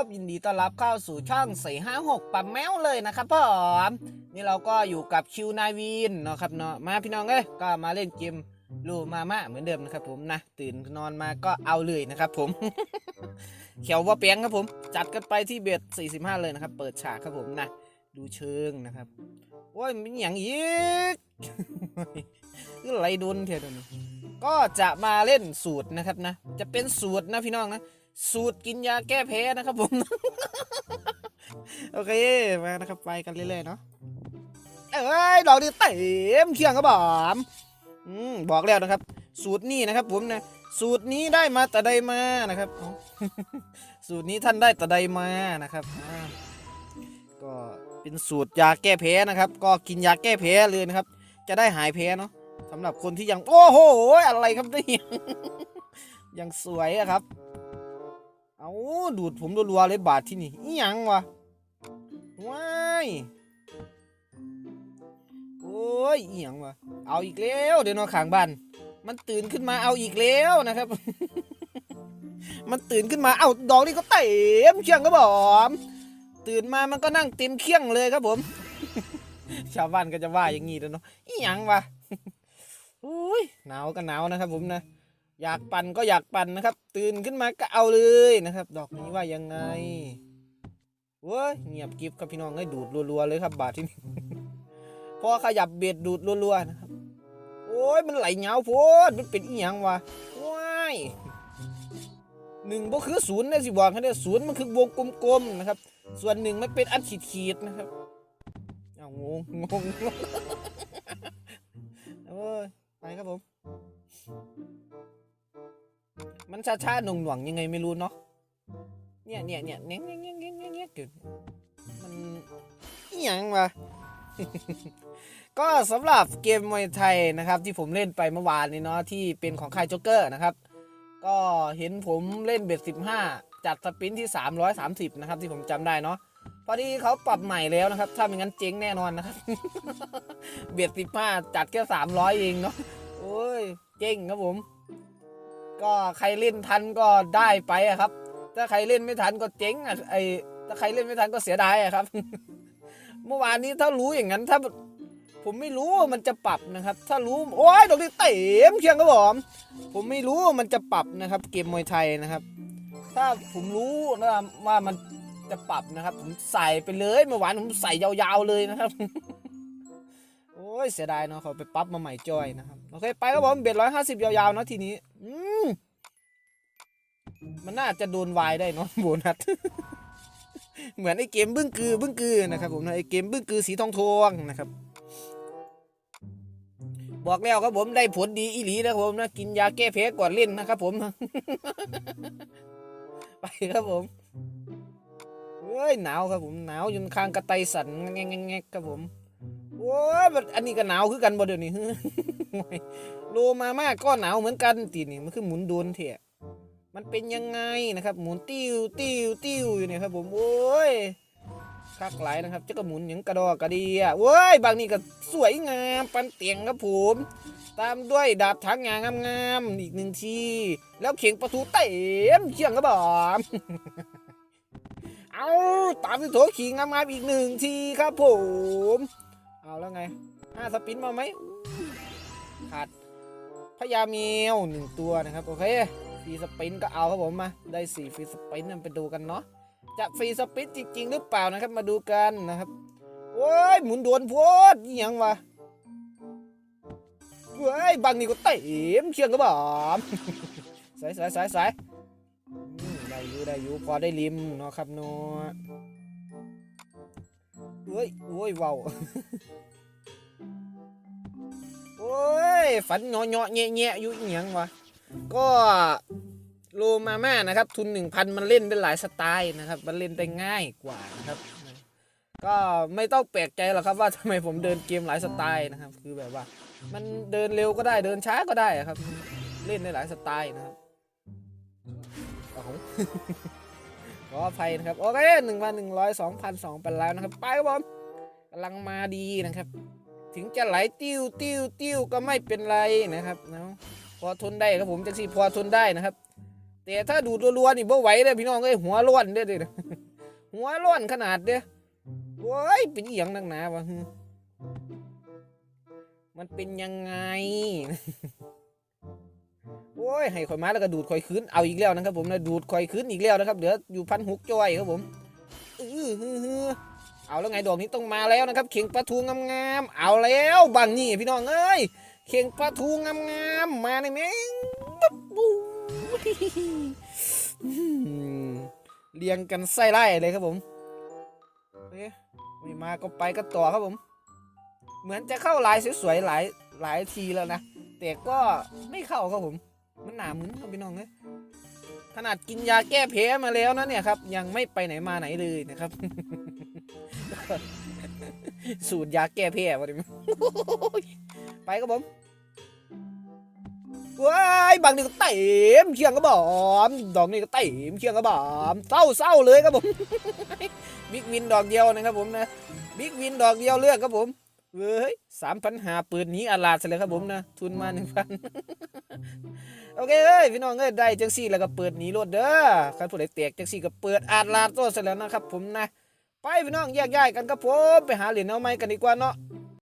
บ ยินดีต้อนรับเข้าสู่ช่องสี่ห้าหกปั๊มแมวเลยนะครับผมนี่เราก็อยู่กับคิวนาวินเนาะครับเนาะมาพี่น้องเอ้ยก็มาเล่นเกมลูมาม่าเหมือนเดิมนะครับผมนะตื่นนอนมาก็เอาเลยนะครับผม เขียวว่าเปียงครับผม จัดกันไปที่เบ็ด45 เลยนะครับ เปิดฉากครับผมนะดูเชิงนะครับโอ้ยมีอย่างอีกคืออะไรโดนเถอะเดี๋ยวนี้ก็จะมาเล่นสูตรนะครับนะ จะเป็นสูตรนะพี่น้องนะ สูตรกินยาแก้แพ้นะครับผม โอเค มานะครับไปกันเรื่อยๆเนาะเอ้ยดอกนี้เต็มเคียงครับผมอืมบอกแล้วนะครับ สูตรนี้นะครับ ผมนะสูตรนี้ได้มาแต่ใดมานะครับ สูตรนี้ท่านได้แต่ใดมานะครับก็เป็นสูตรยาแก้แพ้นะครับ ก็กินยาแก้แพ้เลยนะครับ จะได้หายแพ้เนาะสำหรับคนที่ยังโอ้โห อะไรครับเนี่ยยังสวยอะครับ ดูดผมรัวๆเลยบาดที่นี่อีหยังวะว้ายโอ้ยอีหยังวะเอาอีกแล้วเดี๋ยวนอนขางบ้านมันตื่นขึ้นมาเอาอีกแล้วนะครับ มันตื่นขึ้นมาเอาดอกนี่ก็เต็มเคียงครับผมตื่นมามันก็นั่งเต็มเคียงเลยครับผม ชาวบ้านก็จะว่าอย่างงี้แล้วเนาะอีหยังวะอุ้ยหนาวก็หนาวนะครับผมนะ อยากปั่นก็อยากปั่นนะครับ ตื่นขึ้นมาก็เอาเลยนะครับ ดอกนี้ว่ายังไงเว้ยเงียบกริบครับพี่น้องให้ดูดรัวๆเลยครับ บาทที่นี่พอขยับเบ็ดดูดรัวๆนะครับ โอ้ยมันไหลเหงาโพดมันเป็นอีหยังวะว้ายหนึ่งก็คือศูนย์นะสิบอกให้ได้ศูนย์มันคือวงกลมๆนะครับ ส่วนหนึ่งมันเป็นอันขีดๆนะครับเอางงงงเอ้ยไปครับผม ชาชาหน่วงหน่วงๆยังไงไม่รู้เนาะเนี่ยเนี่ยเนี่ยเนี้ยเนี้ยเนี้ยเนี้ยเนี้ยเนี้ยมันอหยังวะก็สำหรับเกมมวยไทยนะครับ ที่ผมเล่นไปเมื่อวานนี้เนาะที่เป็นของค่ายโจ๊กเกอร์นะครับ ก็เห็นผมเล่นเบ็ด15 จัดสปินที่ 330 นะครับ ที่ผมจำได้เนาะพอดีเขาปรับใหม่แล้วนะครับ ถ้าไม่งั้นเจ๊งแน่นอนนะครับ เบ็ด15จัดแค่300เองเนาะโอ้ย เจ๊งครับผม ก็ใครเล่นทันก็ได้ไปอะครับ ถ้าใครเล่นไม่ทันก็เจ๊งอะไอถ้าใครเล่นไม่ทันก็เสียดายอะครับ เมื่อวานนี้ถ้ารู้อย่างนั้นถ้าผมไม่รู้ว่ามันจะปรับนะครับ ถ้ารู้โอ้ยดอกนี้เต็มเชียงครับผมผมไม่รู้ว่ามันจะปรับนะครับ เกมมวยไทยนะครับ ถ้าผมรู้นะว่ามันจะปรับนะครับ ผมใส่ไปเลยเมื่อวานผมใส่ยาวๆเลยนะครับโอ้ยเสียดายเนาะเขาไปปรับมาใหม่จอยนะครับโอเคไปครับผมเบ็ดร้อยห้าสิบยาวๆเนาะทีนี้อืม มันน่าจะโดนวายได้เนาะโบนัส เหมือนไอ้เกมบึ้งกือบึ้งกือนะครับผมนะไอ้เกมบึ้งกือสีทองทองนะครับ บอกแล้วครับผมได้ผลดีอีหลีนะครับผมนะกินยาแก้แพ้ก่อนเล่นนะครับผม ไปครับผมเฮ้ยหนาวครับผมหนาวจนคางกระไตสั่นแงงแงกครับผมโอ้ยอันนี้ก็หนาวคือกันบ่เดี๋ยวนี้โลมาม่าก็หนาวเหมือนกันตีนี่มันคือหมุนโดนเถอะ มันเป็นยังไงนะครับ หมุนติ้วติ้วติ้วอยู่เนี่ยครับผมโอ้ยคักหลายนะครับจะก็หมุนอย่างกระดอกกระเดียโอ้ยบางนี่ก็สวยงามปันเตียงครับผม ตามด้วยดาบถังงางงามๆอีกหนึ่งทีแล้วเข่งประตูเต็มเชียงครับผมเอาตามด้วยโถขิงงามๆอีกหนึ่งทีครับผม เอาแล้วไงห้าสปินมาไหมขาดพญาเมียวหนึ่งตัวนะครับ โอเค ฟรีสปินก็เอาครับผมมาได้สี่ฟรีสปินนไปดูกันเนาะจะฟรีสปินจริง ๆ หรือเปล่านะครับมาดูกันนะครับโอ้ยหมุนโดวนโพดยังวะเว้ยบางนี่ก็เต็มเชียงก็บอกสายสายสายสายได้อยู่ได้อยู่พอได้ริมเนาะครับเนาะเฮ้ยโอ้ยเว้าวโอ้ยฝันเงาะเงาะแงะแงะอยู่ยังวะ ก็โลมาม่านะครับ ทุน 1,000 มันเล่นได้หลายสไตล์นะครับ มันเล่นได้ง่ายกว่านะครับ ก็ไม่ต้องแปลกใจหรอกครับว่าทำไมผมเดินเกมหลายสไตล์นะครับ คือแบบว่า มันเดินเร็วก็ได้เดินช้าก็ได้ครับ เล่นได้หลายสไตล์นะครับโอ้โหขออภัยนะครับโอเคหนึ่งพันหนึ่งร้อยสองพันสองไปแล้วนะครับ ไปครับผมกำลังมาดีนะครับ ถึงจะไหลติ้วติ้วติ้วก็ไม่เป็นไรนะครับเนาะ อทนได้ครับผมจังสีพอทนได้นะครับ แต่ถ้าดูดรัวๆนี่บ่ไหวเลยพี่น้องเอ้ยหัวร้อนเด้อเด้อหัวร้อนขนาดเด้อโว้ยเป็นอหย่างนักหนาวะมันเป็นยังไงโอ้ยให้ข่อยมาแล้วก็ดูดข่อยคืนเอาอีกแล้วนะครับ ผมนะดูดข่อยคืนอีกแล้วนะครับเดี๋ยวอยู่พันหุกจ้อยครับผมอื้อฮืออเอาแล้วไงดอกนี้ต้องมาแล้วนะครับเข่งปลาทูงามๆเอาแล้วบางนี่พี่น้องเอ้ย เข่งปลาทูงามๆมาในแม่งปั๊บบูเรียงกันไส้ไล่เลยครับผมไม่มาก็ไปก็ต่อครับผม เหมือนจะเข้าลายสวยๆหลายหลายทีแล้วนะแต่ก็ไม่เข้าครับผม มันหนามึนครับพี่น้องเอ้ยขนาดกินยาแก้แพ้มาแล้วนะเนี่ยครับ ยังไม่ไปไหนมาไหนเลยนะครับ สูตรยาแก้แพ้วะดิ ไปครับผมว้ายบางนี่ก็เต็มเชียงกระบอกดอกนี่ก็เต็มเชียงกระบอกเศร้าเศร้าเลยครับผมบิ๊กวินดอกเดียวนะครับผมนะบิ๊กวินดอกเดียวเลือกครับผมเว้ยสามพันหาปืนหนี้อาลาดเลยครับผมนะทุนมาหนึ่งพันโอเคเอ้ยพี่น้องเอ้ยได้จังซี่แล้วก็เปิดหนีรถเด้อใครผู้ใดแตกจังซี่ก็เปิดอาลาดตัวเสร็จแล้วนะครับผมนะไปพี่น้องแยกย้ายกันครับผมไปหาเหรียญเอาไม้กันดีกว่าเนาะ